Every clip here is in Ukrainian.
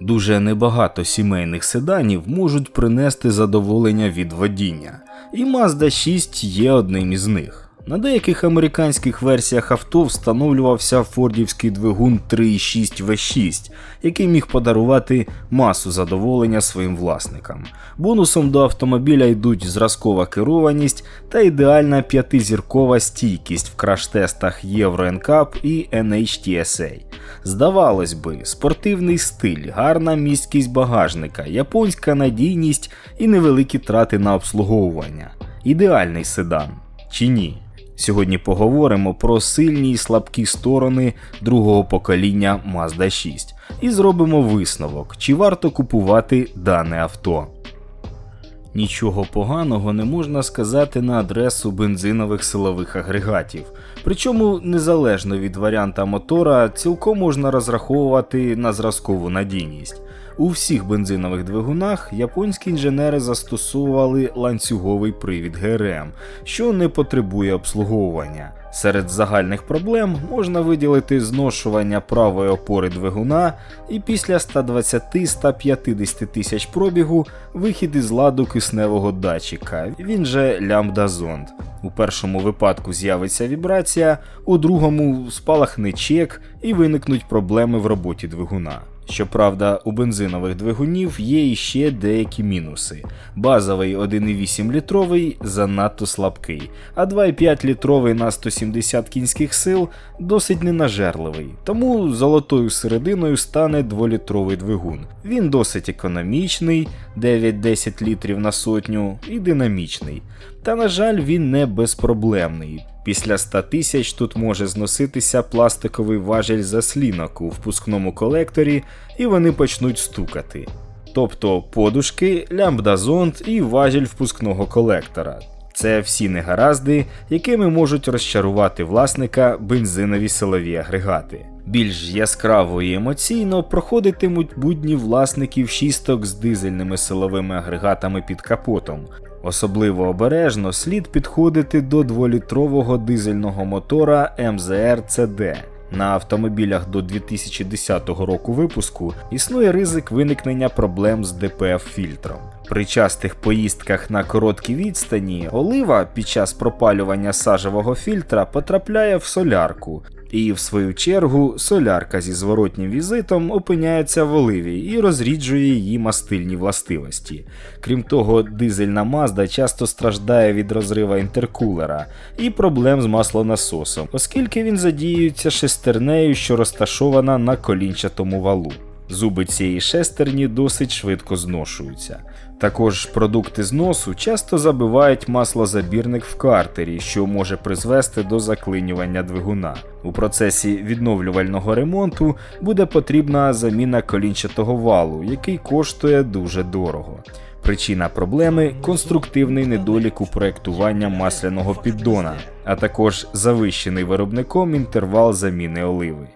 Дуже небагато сімейних седанів можуть принести задоволення від водіння, і Mazda 6 є одним із них. На деяких американських версіях авто встановлювався фордівський двигун 3.6 V6, який міг подарувати масу задоволення своїм власникам. Бонусом до автомобіля йдуть зразкова керованість та ідеальна п'ятизіркова стійкість в краш-тестах Euro NCAP і NHTSA. Здавалось би, спортивний стиль, гарна місткість багажника, японська надійність і невеликі трати на обслуговування. Ідеальний седан. Чи ні? Сьогодні поговоримо про сильні і слабкі сторони другого покоління Mazda 6 і зробимо висновок, чи варто купувати дане авто. Нічого поганого не можна сказати на адресу бензинових силових агрегатів. Причому незалежно від варіанта мотора, цілком можна розраховувати на зразкову надійність. У всіх бензинових двигунах японські інженери застосовували ланцюговий привід ГРМ, що не потребує обслуговування. Серед загальних проблем можна виділити зношування правої опори двигуна і після 120-150 тисяч пробігу вихід із ладу кисневого датчика, він же лямбда-зонд. У першому випадку з'явиться вібрація, у другому спалахне чек і виникнуть проблеми в роботі двигуна. Щоправда, у бензинових двигунів є іще деякі мінуси. Базовий 1,8 літровий занадто слабкий, а 2,5 літровий на 170 кінських сил досить ненажерливий, тому золотою серединою стане 2-літровий двигун. Він досить економічний, 9-10 літрів на сотню і динамічний. Та, на жаль, він не безпроблемний. Після 100 тисяч тут може зноситися пластиковий важель заслінок у впускному колекторі, і вони почнуть стукати. Тобто подушки, лямбда-зонд і важіль впускного колектора. Це всі негаразди, якими можуть розчарувати власника бензинові силові агрегати. Більш яскраво і емоційно проходитимуть будні власників шісток з дизельними силовими агрегатами під капотом, Особливо обережно слід підходити до 2-літрового дизельного мотора МЗР CD. На автомобілях до 2010 року випуску існує ризик виникнення проблем з ДПФ-фільтром. При частих поїздках на короткі відстані олива під час пропалювання сажевого фільтра потрапляє в солярку, і, в свою чергу, солярка зі зворотнім візитом опиняється в оливі і розріджує її мастильні властивості. Крім того, дизельна мазда часто страждає від розрива інтеркулера і проблем з маслонасосом, оскільки він задіюється шестернею, що розташована на колінчатому валу. Зуби цієї шестерні досить швидко зношуються. Також продукти зносу часто забивають маслозабірник в картері, що може призвести до заклинювання двигуна. У процесі відновлювального ремонту буде потрібна заміна колінчатого валу, який коштує дуже дорого. Причина проблеми конструктивний недолік у проєктування масляного піддона, а також завищений виробником інтервал заміни оливи.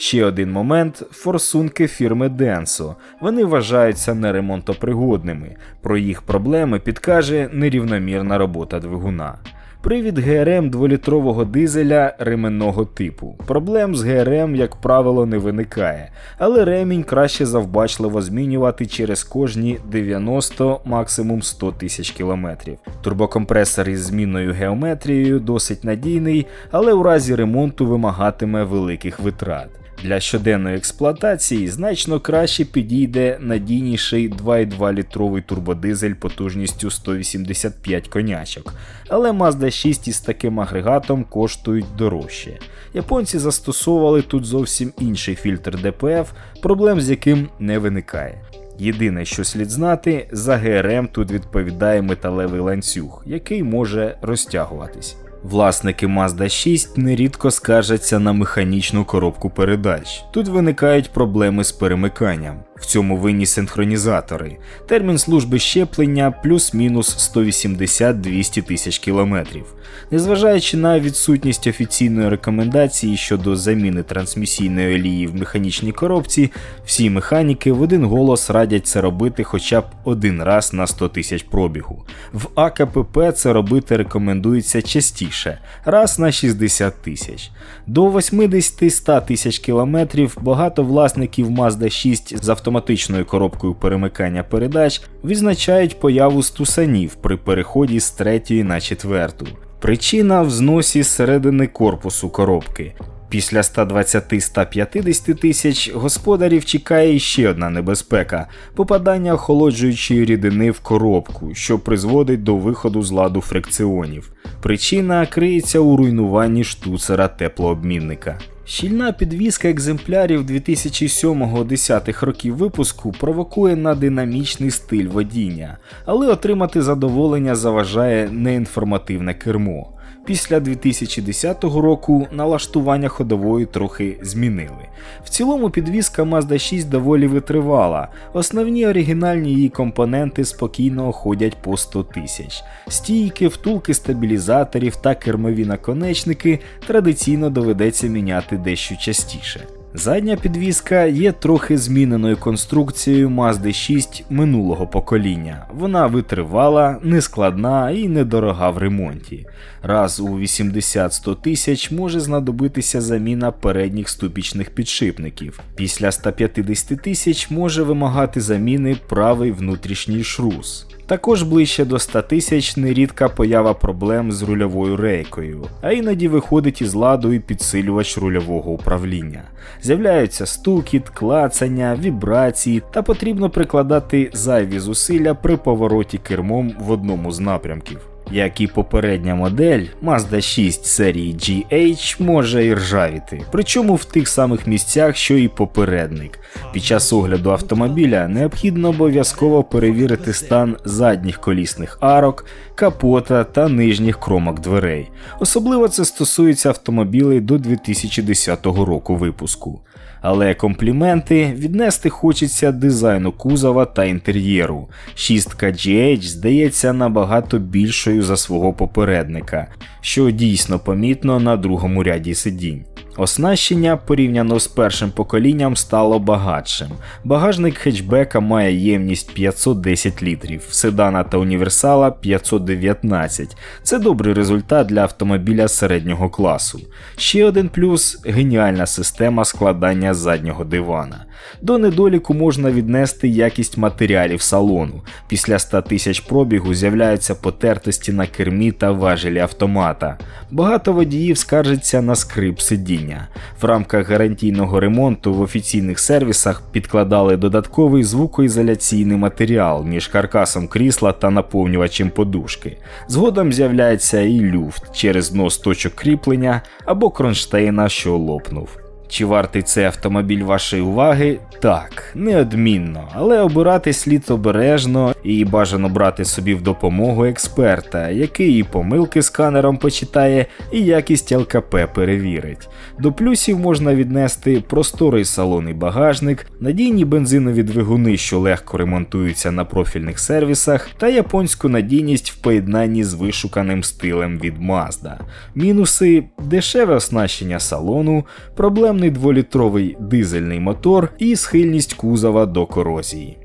Ще один момент форсунки фірми Denso. Вони вважаються неремонтопригодними. Про їх проблеми підкаже нерівномірна робота двигуна. Привід ГРМ 2-літрового дизеля ременного типу. Проблем з ГРМ, як правило, не виникає, але ремінь краще завбачливо змінювати через кожні 90 максимум 100 тисяч кілометрів. Турбокомпресор із змінною геометрією досить надійний, але у разі ремонту вимагатиме великих витрат. Для щоденної експлуатації значно краще підійде надійніший 2,2 літровий турбодизель потужністю 185 конячок, але Mazda 6 із таким агрегатом коштують дорожче. Японці застосовували тут зовсім інший фільтр ДПФ, проблем з яким не виникає. Єдине, що слід знати, за ГРМ тут відповідає металевий ланцюг, який може розтягуватись. Власники Mazda 6 нерідко скаржаться на механічну коробку передач. Тут виникають проблеми з перемиканням. В цьому винні синхронізатори. Термін служби щеплення плюс-мінус 180-200 тисяч кілометрів. Незважаючи на відсутність офіційної рекомендації щодо заміни трансмісійної олії в механічній коробці, всі механіки в один голос радять це робити хоча б один раз на 100 тисяч пробігу. В АКПП це робити рекомендується частіше частіше раз на 60 тисяч. До 80-100 тисяч кілометрів багато власників Mazda 6 з автоматичною коробкою перемикання передач відзначають появу стусанів при переході з третьої на четверту. Причина в зносі середини корпусу коробки. Після 120-150 тисяч господарів чекає ще одна небезпека попадання охолоджуючої рідини в коробку, що призводить до виходу з ладу фрикціонів. Причина криється у руйнуванні штуцера теплообмінника. Щільна підвізка екземплярів 2007-10 років випуску провокує на динамічний стиль водіння, але отримати задоволення заважає неінформативне кермо. Після 2010 року налаштування ходової трохи змінили. В цілому підвізка Mazda 6 доволі витривала. Основні оригінальні її компоненти спокійно ходять по 100 тисяч. Стійки, втулки стабілізаторів та кермові наконечники традиційно доведеться міняти дещо частіше. Задня підвізка є трохи зміненою конструкцією Mazda 6 минулого покоління. Вона витривала, нескладна і недорога в ремонті. Раз у 80-100 тисяч може знадобитися заміна передніх ступічних підшипників. Після 150 тисяч може вимагати заміни правий внутрішній шрус. Також ближче до 100 тисяч нерідка поява проблем з рульовою рейкою, а іноді виходить із ладу і підсилювач рульового управління. З'являються стукіт, клацання, вібрації та потрібно прикладати зайві зусилля при повороті кермом в одному з напрямків. Як і попередня модель, Mazda 6 серії GH може і ржавіти, причому в тих самих місцях, що і попередник. Під час огляду автомобіля необхідно обов'язково перевірити стан задніх колісних арок, капота та нижніх кромок дверей. Особливо це стосується автомобілей до 2010 року випуску. Але компліменти віднести хочеться дизайну кузова та інтер'єру. Шістка GH здається набагато більшою за свого попередника, що дійсно помітно на другому ряді сидінь. Оснащення порівняно з першим поколінням стало багатшим. Багажник хетчбека має ємність 510 літрів, седана та універсала 519. Це добрий результат для автомобіля середнього класу. Ще один плюс геніальна система складання заднього дивана. До недоліку можна віднести якість матеріалів салону. Після 100 тисяч пробігу з'являються потертості на кермі та важелі автомата. Багато водіїв скаржиться на скрип сидіння. В рамках гарантійного ремонту в офіційних сервісах підкладали додатковий звукоізоляційний матеріал між каркасом крісла та наповнювачем подушки. Згодом з'являється і люфт через нос точок кріплення або кронштейна, що лопнув. Чи вартий цей автомобіль вашої уваги? Так, неодмінно, але обирати слід обережно і бажано брати собі в допомогу експерта, який і помилки сканером почитає, і якість ЛКП перевірить. До плюсів можна віднести просторий салон і багажник, надійні бензинові двигуни, що легко ремонтуються на профільних сервісах, та японську надійність в поєднанні з вишуканим стилем від Mazda. Мінуси дешеве оснащення салону, проблемний дволітровий дизельний мотор і схильність кузова до корозії.